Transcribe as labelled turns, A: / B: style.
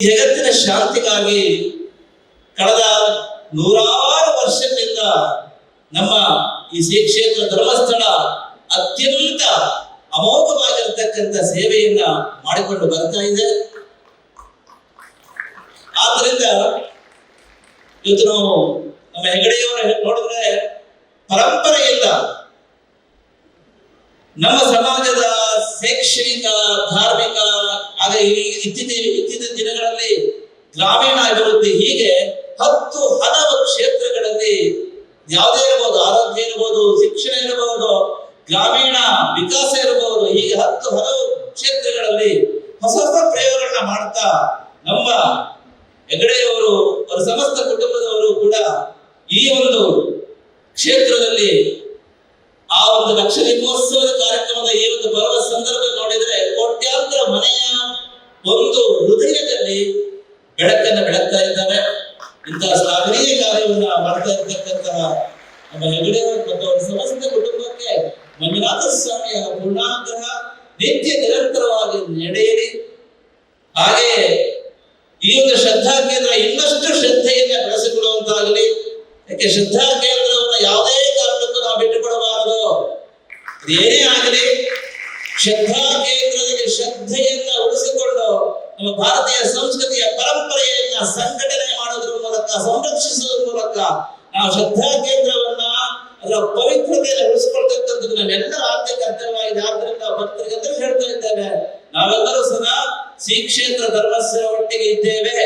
A: ಜಗತ್ತಿನ ಶಾಂತಿಗಾಗಿ ಕಳೆದ ನೂರಾರು ವರ್ಷಗಳಿಂದ ನಮ್ಮ ಈ ಶ್ರೀ ಕ್ಷೇತ್ರ ಧರ್ಮಸ್ಥಳ ಅತ್ಯಂತ ಅಮೋಘವಾಗಿರತಕ್ಕಂಥ ಸೇವೆಯನ್ನ ಮಾಡಿಕೊಂಡು ಬರ್ತಾ ಇದೆ. ಆದ್ದರಿಂದ ಇವತ್ತು ನಾವು ನಮ್ಮ ಹೆಗಡೆಯವರ ನೋಡಿದ್ರೆ ಪರಂಪರೆಯಿಂದ ನಮ್ಮ ಸಮಾಜದ ಶೈಕ್ಷಣಿಕ ಈ ಇತ್ತೀಚಿನ ದಿನಗಳಲ್ಲಿ ಗ್ರಾಮೀಣ ಅಭಿವೃದ್ಧಿ ಹೀಗೆ ಹತ್ತು ಹಲವು ಕ್ಷೇತ್ರಗಳಲ್ಲಿ ಯಾವುದೇ ಇರಬಹುದು ಆರೋಗ್ಯ ಇರಬಹುದು ಶಿಕ್ಷಣ ಇರಬಹುದು ಗ್ರಾಮೀಣ ವಿಕಾಸ ಇರಬಹುದು ಹೀಗೆ ಹತ್ತು ಹಲವು ಕ್ಷೇತ್ರಗಳಲ್ಲಿ ಹೊಸ ಹೊಸ ಪ್ರಯೋಗಗಳನ್ನ ಮಾಡ್ತಾ ನಮ್ಮ ಹೆಗಡೆಯವರು ಅವರ ಸಮಸ್ತ ಕುಟುಂಬದವರು ಕೂಡ ಈ ಒಂದು ಕ್ಷೇತ್ರದಲ್ಲಿ ಆ ಒಂದು ಲಕ್ಷ ದೀಪೋತ್ಸವದ ಕಾರ್ಯಕ್ರಮದ ಈ ಒಂದು ಬರುವ ಸಂದರ್ಭ ನೋಡಿದ್ರೆ ಕೋಟ್ಯಾಂತರ ಹೃದಯದಲ್ಲಿ ಬೆಳಕನ್ನು ಬೆಳಗ್ತಾ ಇದ್ದಾರೆ. ಇಂತಹ ಸಾಗರೀಯ ಕಾರ್ಯವನ್ನ ಮಾಡ್ತಾ ಇರ್ತಕ್ಕಂತಹ ನಮ್ಮ ಹೆಗಡೆ ಮತ್ತು ಅವರ ಸಮಸ್ತ ಕುಟುಂಬಕ್ಕೆ ಮಂಜುನಾಥ ಸ್ವಾಮಿಯ ಪೂರ್ಣಾಗ್ರಹ ನಿತ್ಯ ನಿರಂತರವಾಗಿ ನಡೆಯಲಿ. ಹಾಗೆಯೇ ಈ ಒಂದು ಶ್ರದ್ಧಾ ಕೇಂದ್ರ ಇನ್ನಷ್ಟು ಶ್ರದ್ಧೆಯನ್ನ ಬೆಳೆಸಿಕೊಳ್ಳುವಂತಾಗಲಿ. ಯಾಕೆ ಶ್ರದ್ಧಾ ಕೇಂದ್ರವನ್ನು ಯಾವುದೇ ಕಾರಣಕ್ಕೂ ನಾವು ಬಿಟ್ಟುಕೊಡಬಾರದು. ಏನೇ ಆಗಲಿ, ಶ್ರದ್ಧಾ ಕೇಂದ್ರದಲ್ಲಿ ಉಳಿಸಿಕೊಂಡು ಭಾರತೀಯ ಸಂಸ್ಕೃತಿಯ ಪರಂಪರೆಯನ್ನ ಸಂಘಟನೆ ಮಾಡೋದ್ರ ಮೂಲಕ ಸಂರಕ್ಷಿಸುವುದರ ಮೂಲಕ ನಾವು ಶ್ರದ್ಧಾ ಕೇಂದ್ರವನ್ನ ಅದರ ಪವಿತ್ರತೆಯನ್ನು ಉಳಿಸ್ಕೊಳ್ತಕ್ಕಂಥದ್ದು ನಮ್ಮೆಲ್ಲರ ಆದ್ಯ ಕರ್ತವ್ಯವಾಗಿದೆ ಆದ್ದರಿಂದ ಭಕ್ತರಿಗೆಲ್ಲರೂ ಹೇಳ್ತಾ ಇದ್ದೇವೆ ನಾವೆಲ್ಲರೂ ಸದಾ ಶ್ರೀ ಕ್ಷೇತ್ರ ಧರ್ಮಸ್ಥರ ಒಟ್ಟಿಗೆ ಇದ್ದೇವೆ.